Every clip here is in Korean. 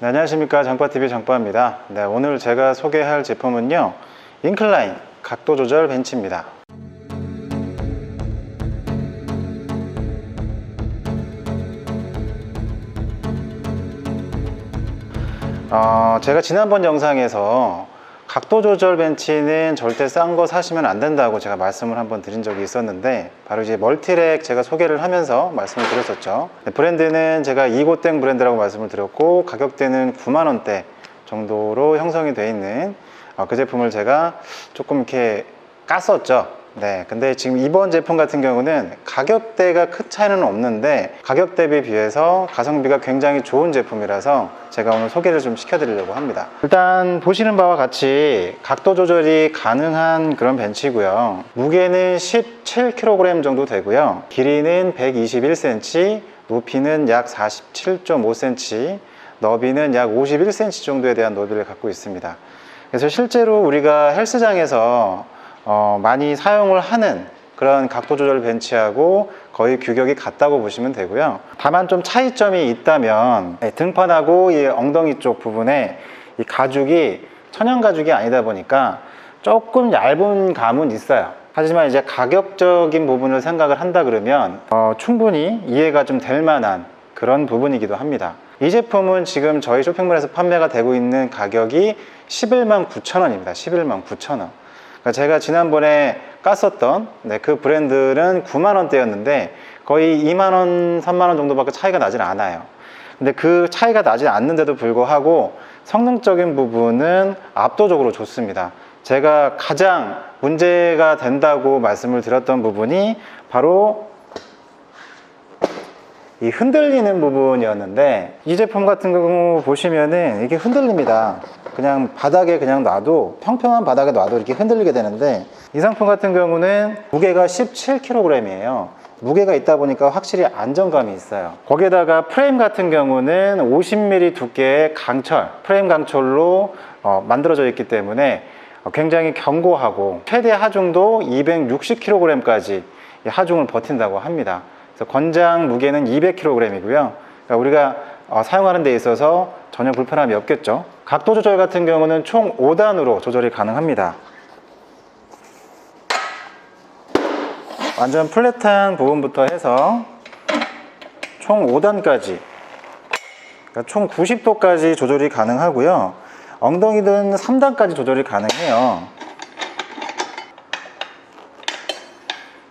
네, 안녕하십니까. 장빠TV 장빠입니다. 네, 오늘 제가 소개할 제품은요 인클라인 각도 조절 벤치입니다. 어, 제가 지난번 영상에서 각도 조절 벤치는 절대 싼 거 사시면 안 된다고 제가 말씀을 한번 드린 적이 있었는데 바로 이제 멀티렉 제가 소개를 하면서 말씀을 드렸었죠. 네, 브랜드는 제가 이고땡 브랜드라고 말씀을 드렸고 가격대는 9만 원대 정도로 형성이 되어 있는 어, 그 제품을 제가 조금 이렇게 깠었죠 네, 근데 지금 이번 제품 같은 경우는 가격대가 큰 차이는 없는데 가격 대비 비해서 가성비가 굉장히 좋은 제품이라서 제가 오늘 소개를 좀 시켜드리려고 합니다. 일단 보시는 바와 같이 각도 조절이 가능한 그런 벤치고요. 무게는 17kg 정도 되고요. 길이는 121cm, 높이는 약 47.5cm, 너비는 약 51cm 정도에 대한 너비를 갖고 있습니다. 그래서 실제로 우리가 헬스장에서 어, 많이 사용을 하는 그런 각도 조절 벤치하고 거의 규격이 같다고 보시면 되고요. 다만 좀 차이점이 있다면 네, 등판하고 이 엉덩이 쪽 부분에 이 가죽이 천연 가죽이 아니다 보니까 조금 얇은 감은 있어요. 하지만 이제 가격적인 부분을 생각을 한다 그러면 어, 충분히 이해가 좀 될 만한 그런 부분이기도 합니다. 이 제품은 지금 저희 쇼핑몰에서 판매가 되고 있는 가격이 11만 9천 원입니다. 11만 9천 원. 그러니까 제가 지난번에 깠었던 네, 그 브랜드는 9만 원대였는데 거의 2만 원, 3만 원 정도밖에 차이가 나질 않아요. 근데 그 차이가 나지 않는데도 불구하고 성능적인 부분은 압도적으로 좋습니다. 제가 가장 문제가 된다고 말씀을 드렸던 부분이 바로 이 흔들리는 부분이었는데 이 제품 같은 경우 보시면은 이게 흔들립니다. 그냥 바닥에 그냥 놔도 평평한 바닥에 놔도 이렇게 흔들리게 되는데 이 상품 같은 경우는 무게가 17kg이에요. 무게가 있다 보니까 확실히 안정감이 있어요. 거기에다가 프레임 같은 경우는 50mm 두께의 강철, 프레임 강철로 어, 만들어져 있기 때문에 어, 굉장히 견고하고 최대 하중도 260kg까지 하중을 버틴다고 합니다. 그래서 권장 무게는 200kg이고요. 그러니까 우리가 어, 사용하는 데 있어서 전혀 불편함이 없겠죠. 각도 조절 같은 경우는 총 5단으로 조절이 가능합니다. 완전 플랫한 부분부터 해서 총 5단까지 그러니까 총 90도까지 조절이 가능하고요. 엉덩이는 3단까지 조절이 가능해요.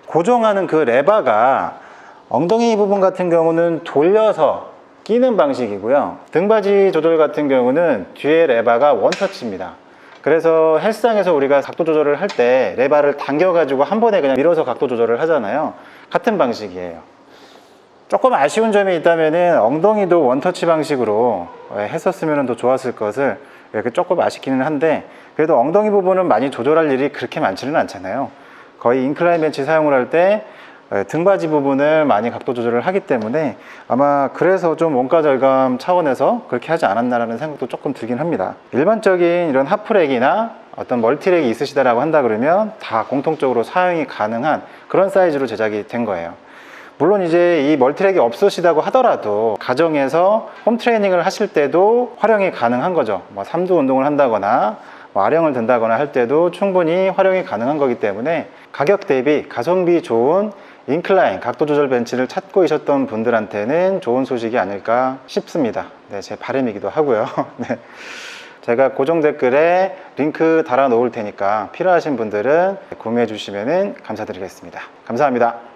고정하는 그 레바가 엉덩이 부분 같은 경우는 돌려서 끼는 방식이고요. 등받이 조절 같은 경우는 뒤에 레바가 원터치입니다. 그래서 헬스장에서 우리가 각도 조절을 할 때 레바를 당겨가지고 한 번에 그냥 밀어서 각도 조절을 하잖아요. 같은 방식이에요. 조금 아쉬운 점이 있다면은 엉덩이도 원터치 방식으로 했었으면 더 좋았을 것을 이렇게 조금 아쉽기는 한데 그래도 엉덩이 부분은 많이 조절할 일이 그렇게 많지는 않잖아요. 거의 인클라인 벤치 사용을 할 때 등받이 부분을 많이 각도 조절을 하기 때문에 아마 그래서 좀 원가 절감 차원에서 그렇게 하지 않았나라는 생각도 조금 들긴 합니다. 일반적인 이런 하프렉이나 어떤 멀티렉이 있으시다라고 한다 그러면 다 공통적으로 사용이 가능한 그런 사이즈로 제작이 된 거예요. 물론 이제 이 멀티렉이 없으시다고 하더라도 가정에서 홈 트레이닝을 하실 때도 활용이 가능한 거죠. 뭐 삼두 운동을 한다거나 뭐 아령을 든다거나 할 때도 충분히 활용이 가능한 거기 때문에 가격 대비 가성비 좋은 인클라인 각도 조절 벤치를 찾고 계셨던 분들한테는 좋은 소식이 아닐까 싶습니다. 네, 제 바람이기도 하고요. 네. 제가 고정 댓글에 링크 달아 놓을 테니까 필요하신 분들은 구매해 주시면 감사드리겠습니다. 감사합니다.